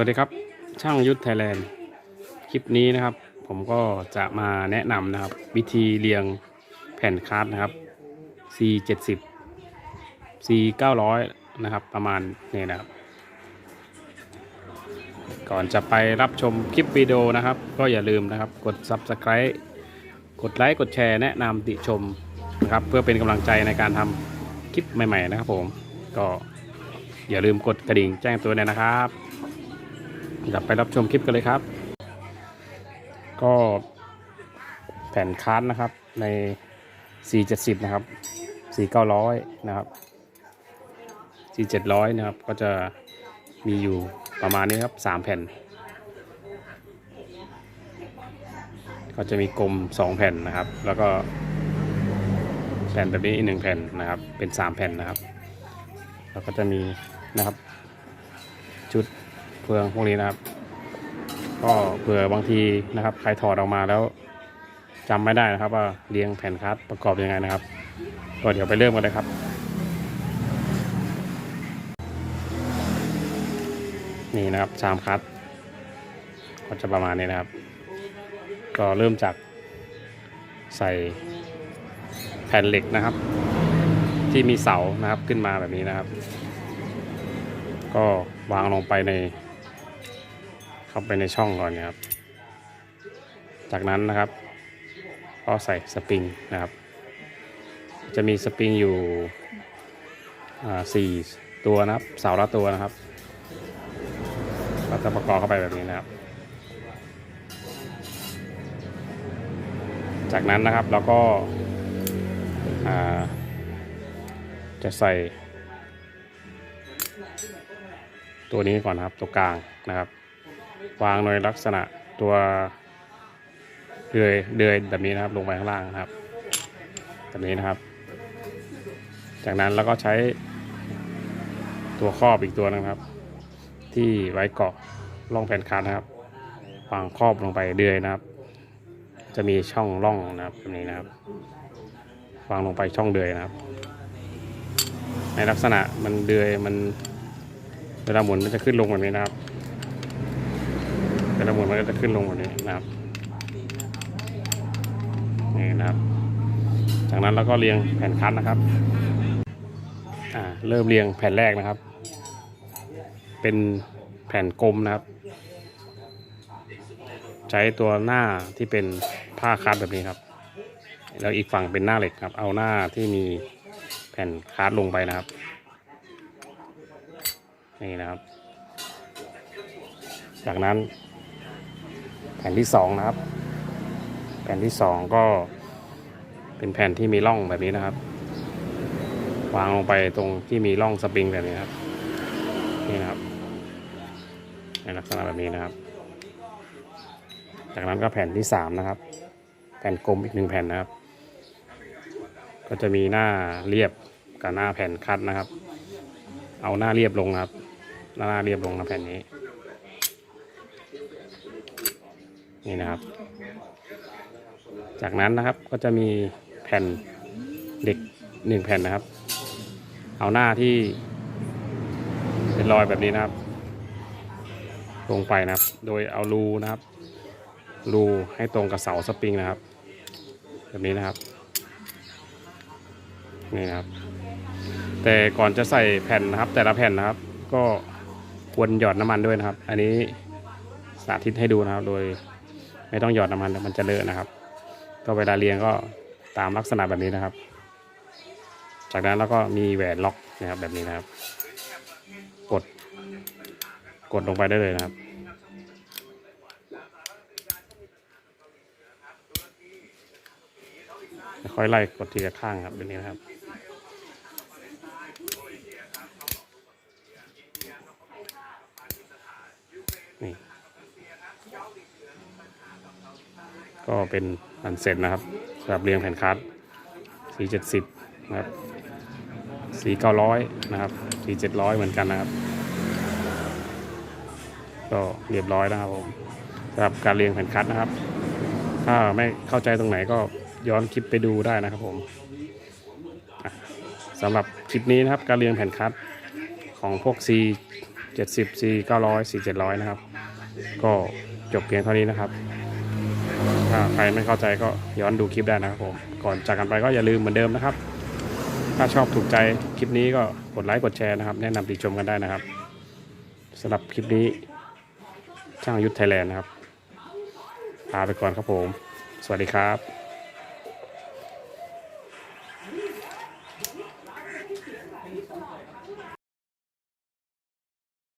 วัสดีครับช่างยุทธไทยแลนด์คลิปนี้นะครับ ผมก็จะมาแนะนำนะครับ วิธีเรียงแผ่นคาร์ดนะครับ C 7 0 C 900นะครับ ประมาณนี้นะครับ ก่อนจะไปรับชมคลิปวิดีโอนะครับ ก็อย่าลืมนะครับ กด Subscribe กดไลค์กดแชร์แนะนำติชมนะครับ เพื่อเป็นกำลังใจในการทำคลิปใหม่ ๆ นะครับผมก็อย่าลืมกดกระดิ่งแจ้งเตือนด้วยนะครับ เดี๋ยวไปรับชมคลิปกันเลยครับ ก็แผ่นคาร์ดนะครับใน 470 นะครับ 4900 นะครับ 4700 นะครับ ก็จะมีอยู่ประมาณนี้ครับ 3 แผ่น ก็จะมีกลม 2 แผ่นนะครับ แล้วก็แผ่นแบบนี้อีกหนึ่งแผ่นนะครับ เป็น 3 แผ่นนะครับ แล้วก็จะมีนะครับ ฟืองพวกนี้นะครับ ก็เผื่อบางทีนะครับ ใครถอดออกมาแล้วจำไม่ได้นะครับ ว่าเรียงแผ่นคัสประกอบยังไงนะครับก็เดี๋ยวไปเริ่มกันเลยครับ นี่นะครับชามคัสก็จะประมาณนี้นะครับ ก็เริ่มจากใส่แผ่นเหล็กนะครับ ที่มีเสานะครับขึ้นมาแบบนี้นะครับ ก็วางลงไปใน เข้าไปในช่องก่อนนะครับ จากนั้นนะครับก็ใส่สปริงนะครับ จะมีสปริงอยู่อ่าสี่ตัวนะครับเสาละตัวนะครับก็จะประกอบเข้าไปแบบนี้นะครับ จากนั้นนะครับเราก็อ่าจะใส่ ตัวนี้ก่อนนะครับตัวกลางนะครับ วางในลักษณะตัวเดือยเดือยแบบนี้นะครับ ลงไปข้างล่างนะครับแบบนี้นะครับ จากนั้นเราก็ใช้ตัวครอบอีกตัวนะครับ ที่ไว้เกาะร่องแผ่นคาร์ดนะครับวางครอบลงไปเดือยนะครับ จะมีช่องร่องนะครับแบบนี้นะครับ วางลงไปช่องเดือยนะครับ ในลักษณะมันเดือยมันเวลาหมุนมันจะขึ้นลงแบบนี้นะครับ เวลาหมุนมันก็จะขึ้นลงแบบนี้นะครับนี่นะครับ จากนั้นเราก็เรียงแผ่นคัดนะครับอ่าเริ่มเรียงแผ่นแรกนะครับ เป็นแผ่นกลมนะครับ ใช้ตัวหน้าที่เป็นผ้าคัดแบบนี้ครับแล้วอีกฝั่งเป็นหน้าเหล็กครับ เอาหน้าที่มีแผ่นคัดลงไปนะครับ นี่นะครับ จากนั้น แผ่นที่สองนะครับ แผ่นที่สองก็เป็นแผ่นที่มีร่องแบบนี้นะครับ วางลงไปตรงที่มีร่องสปริงแบบนี้ครับ นี่นะครับในลักษณะแบบนี้นะครับ จากนั้นก็แผ่นที่สามนะครับ แผ่นกลมอีกหนึ่งแผ่นนะครับ ก็จะมีหน้าเรียบกับหน้าแผ่นคัดนะครับ เอาหน้าเรียบลงนะครับ หน้าเรียบลงนะแผ่นนี้ นี่นะครับ จากนั้นนะครับก็จะมีแผ่นเด็กหนึ่งแผ่นนะครับ เอาหน้าที่เป็นรอยแบบนี้นะครับ ลงไปนะครับ โดยเอารูนะครับ รูให้ตรงกับเสาสปริงนะครับ แบบนี้นะครับนี่นะครับ แต่ก่อนจะใส่แผ่นนะครับ แต่ละแผ่นนะครับ ก็ควรหยอดน้ำมันด้วยนะครับ อันนี้สาธิตให้ดูนะครับโดย ไม่ต้องหยอดน้ำมันเดี๋ยวมันจะเลอะนะครับ ก็เวลาเรียงก็ตามลักษณะแบบนี้นะครับ จากนั้นแล้วก็มีแหวนล็อกนะครับแบบนี้นะครับ กด กดลงไปได้เลยนะครับค่อยไล่กดทีละข้างครับแบบนี้นะครับนี่ ก็เป็นอันเสร็จนะครับสำหรับเรียงแผ่นคัสสีเจ็ดสิบนะครับสีเก้าร้อยนะครับสีเจ็ดร้อยเหมือนกันนะครับ ก็เรียบร้อยนะครับผมสำหรับการเรียงแผ่นคัสนะครับ ถ้าไม่เข้าใจตรงไหนก็ย้อนคลิปไปดูได้นะครับผมสำหรับคลิปนี้นะครับการเรียงแผ่นคัสของพวก C 70 C 900 C 700 นะครับ ก็จบเพียงเท่านี้นะครับ ถ้าใครไม่เข้าใจก็ย้อนดูคลิปได้นะครับผมก่อนจากกันไปก็อย่าลืมเหมือนเดิมนะครับ ถ้าชอบถูกใจคลิปนี้ก็กดไลค์กดแชร์นะครับ แนะนำติชมกันได้นะครับสำหรับคลิปนี้ช่างยุทธไทยแลนด์นะครับลาไปก่อนครับผม สวัสดีครับ